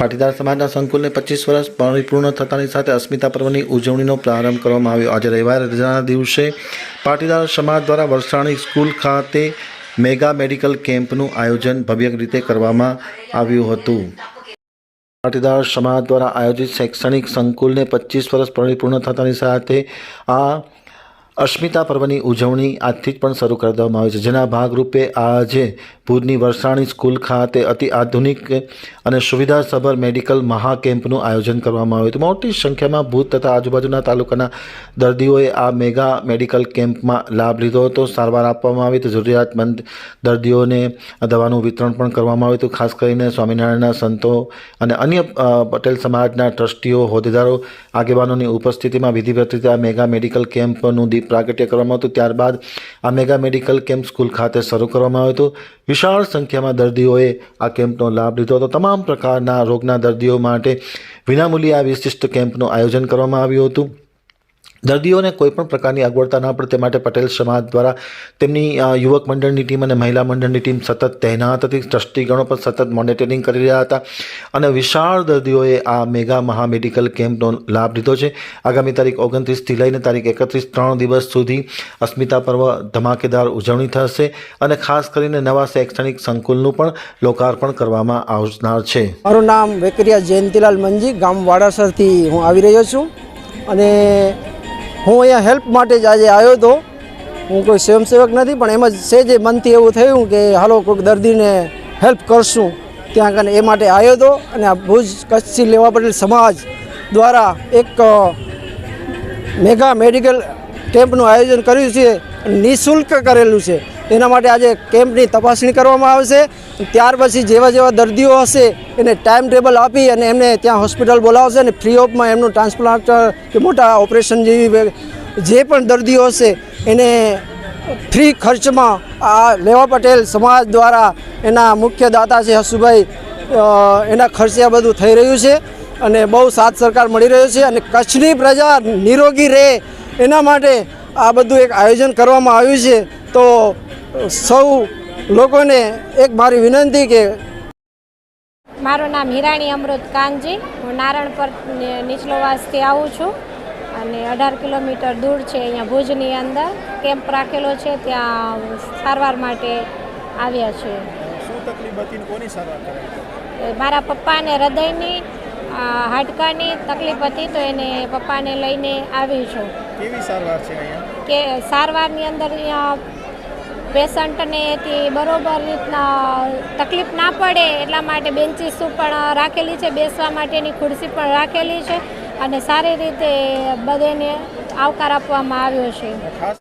પાટીદાર સમાજના સંકુલને પચીસ વર્ષ પરિપૂર્ણ થતાની સાથે અસ્મિતા પર્વની ઉજવણીનો પ્રારંભ કરવામાં આવ્યો. આજે રવિવારે રજાના દિવસે પાટીદાર સમાજ દ્વારા વરસાણી સ્કૂલ ખાતે મેગા મેડિકલ કેમ્પનું આયોજન ભવ્ય રીતે કરવામાં આવ્યું હતું. પાટીદાર સમાજ દ્વારા આયોજિત શૈક્ષણિક સંકુલને પચીસ વર્ષ પરિપૂર્ણ થતાની સાથે આ અસ્મિતા પર્વની ઉજવણી આજથી જ પણ શરૂ કરી દેવામાં આવી છે. જેના ભાગરૂપે આજે ભુજની વરસાણી સ્કૂલ ખાતે અતિ આધુનિક અને સુવિધાસભર મેડિકલ મહાકેમ્પનું આયોજન કરવામાં આવ્યું હતું. મોટી સંખ્યામાં ભુજ તથા આજુબાજુના તાલુકાના દર્દીઓએ આ મેગા મેડિકલ કેમ્પમાં લાભ લીધો હતો. સારવાર આપવામાં આવી હતી. જરૂરિયાતમંદ દર્દીઓને દવાનું વિતરણ પણ કરવામાં આવ્યું હતું. ખાસ કરીને સ્વામિનારાયણના સંતો અને અન્ય પટેલ સમાજના ટ્રસ્ટીઓ, હોદ્દેદારો, આગેવાનોની ઉપસ્થિતિમાં વિધિવત રીતે આ મેગા મેડિકલ કેમ્પનું દીપ પ્રાગટ્ય કરવામાં હતું ત્યારબાદ આ મેગા મેડિકલ કેમ્પ સ્કૂલ ખાતે શરૂ કરવામાં આવ્યું હતું. વિશાળ સંખ્યામાં દર્દીઓએ આ કેમ્પનો લાભ લીધો હતો. તમામ પ્રકારના રોગના દર્દીઓ માટે વિનામૂલ્યે આ વિશિષ્ટ કેમ્પનું આયોજન કરવામાં આવ્યું હતું. દર્દીઓને કોઈપણ પ્રકારની અગવડતા ન પડે તે માટે પટેલ સમાજ દ્વારા તેમની યુવક મંડળની ટીમ અને મહિલા મંડળની ટીમ સતત તહેનાત હતી ટ્રસ્ટીગણો પણ સતત મોનિટરિંગ કરી રહ્યા હતા અને વિશાળ દર્દીઓએ આ મેગા મહા મેડિકલ કેમ્પનો લાભ લીધો છે. આગામી તારીખ ઓગણત્રીસથી લઈને તારીખ એકત્રીસ ત્રણ દિવસ સુધી અસ્મિતા પર્વ ધમાકેદાર ઉજવણી થશે અને ખાસ કરીને નવા શૈક્ષણિક સંકુલનું પણ લોકાર્પણ કરવામાં આવનાર છે. મારું નામ વેકરિયા જયંતિલાલ મંજી, ગામ વાડાસરથી હું આવી રહ્યો છું અને હું અહીંયા હેલ્પ માટે જ આજે આવ્યો હતો. હું કોઈ સ્વયંસેવક નથી, પણ એમ જ છે જે મનથી એવું થયું કે હાલો કોઈક દર્દીને હેલ્પ કરશું. ત્યાં કને એ માટે આવ્યો હતો અને આ ભુજ કચ્છથી લેવા પટેલ સમાજ દ્વારા એક મેગા મેડિકલ કેમ્પનું આયોજન કર્યું છે નિઃશુલ્ક કરેલું છે. એના માટે આજે કેમ્પની તપાસણી કરવામાં આવશે ત્યાર પછી જેવા જેવા દર્દીઓ હશે એને ટાઈમ ટેબલ આપી અને એમને ત્યાં હોસ્પિટલ બોલાવશે અને ફ્રી ઓફમાં એમનું ટ્રાન્સપ્લાન્ટ કે મોટા ઓપરેશન જેવી જે પણ દર્દીઓ હશે એને ફ્રી ખર્ચમાં આ લેવા પટેલ સમાજ દ્વારા એના મુખ્ય દાતા છે હસુભાઈ એના ખર્ચે આ બધું થઈ રહ્યું છે અને બહુ સાથ સરકાર મળી રહ્યો છે અને કચ્છની પ્રજા નિરોગી રહે એના માટે આ બધું એક આયોજન કરવામાં આવ્યું છે. તો સૌ લોકોને એક મારી વિનંતી કે મારું નામ હિરાણી અમૃત કાનજી. હું નારણ પર નીચલોવાસથી આવું છું અને અઢાર કિલોમીટર દૂર છે અહીંયા ભુજની અંદર. કેમ્પ રાખેલો છે ત્યાં સારવાર માટે આવ્યા છે. શું તકલીફ હતી ને કોની સારવાર કરાવી એ મારા પપ્પાને હૃદયની હાડકાની તકલીફ હતી તો એને પપ્પાને લઈને આવી છું. કેવી સારવાર છે અહીંયા? કે સારવારની અંદર અહીંયા પેશન્ટને એથી બરોબર રીતના તકલીફ ના પડે એટલા માટે બેન્ચીસ પણ રાખેલી છે, બેસવા માટેની ખુરશી પણ રાખેલી છે અને સારી રીતે બધાને આવકાર આપવામાં આવ્યો છે.